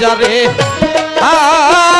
जा रे आ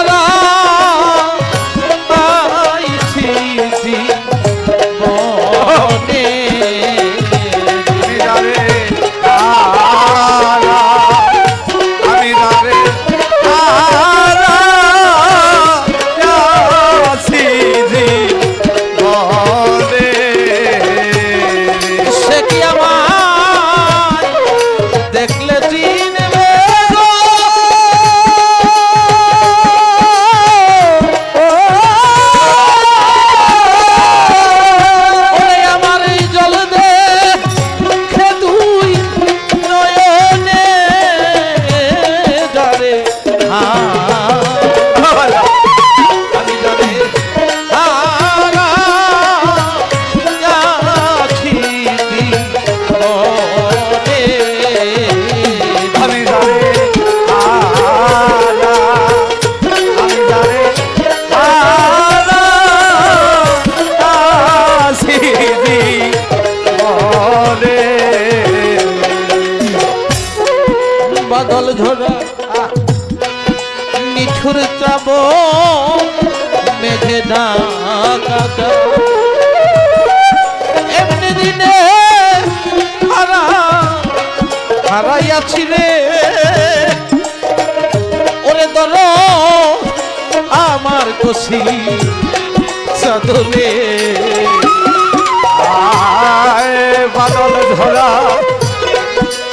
বাদল ঝরা, নিঠুর চাব মেঘে ডাকা এমনি দিনে হারা, হারাইয়াছি রে। ওরে দর আমার সাদলে আয় বাদল ঝরা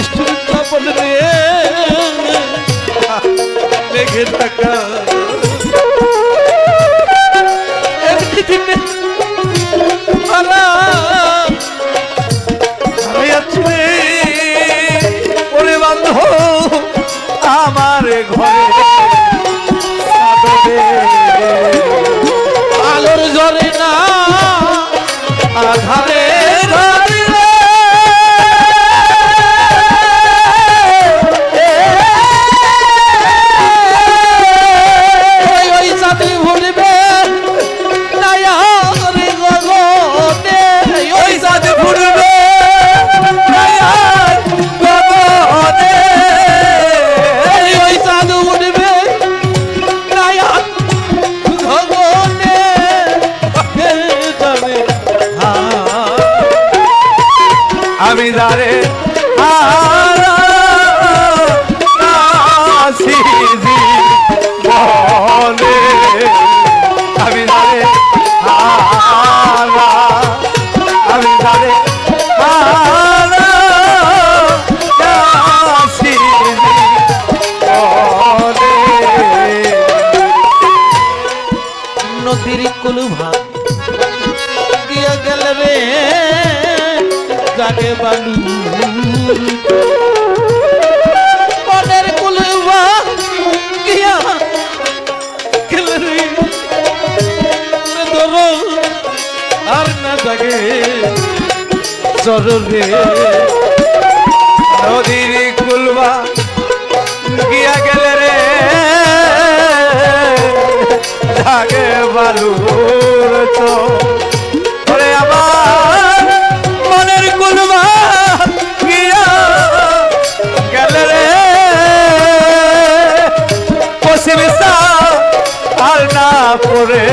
নিষ্ঠুর চাপল রে মেঘে টাকা আমি নদীর কুলু ভাগ গিয়া গেল রে জাগে বালু। জাগে নদীর কুলবা গিয়া গেলে রে। জাগে বালুর চো ওরে আমার মনের কুলবা গিয়া গেলে রে। পশ্চিম আর না পরে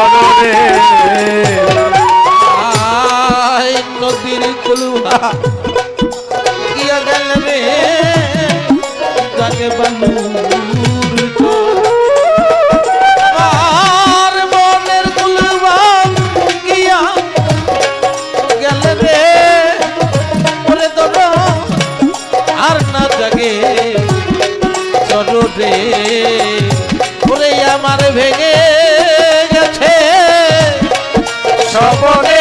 আয় নদীর কুলুহা কিয়া গেল রে জাগে বানুর তো আর মনের কুলুহা কিয়া গেল রে ওরে দর আর না জাগে চল রে ওরে আমার ভেঙে গেছে সবরে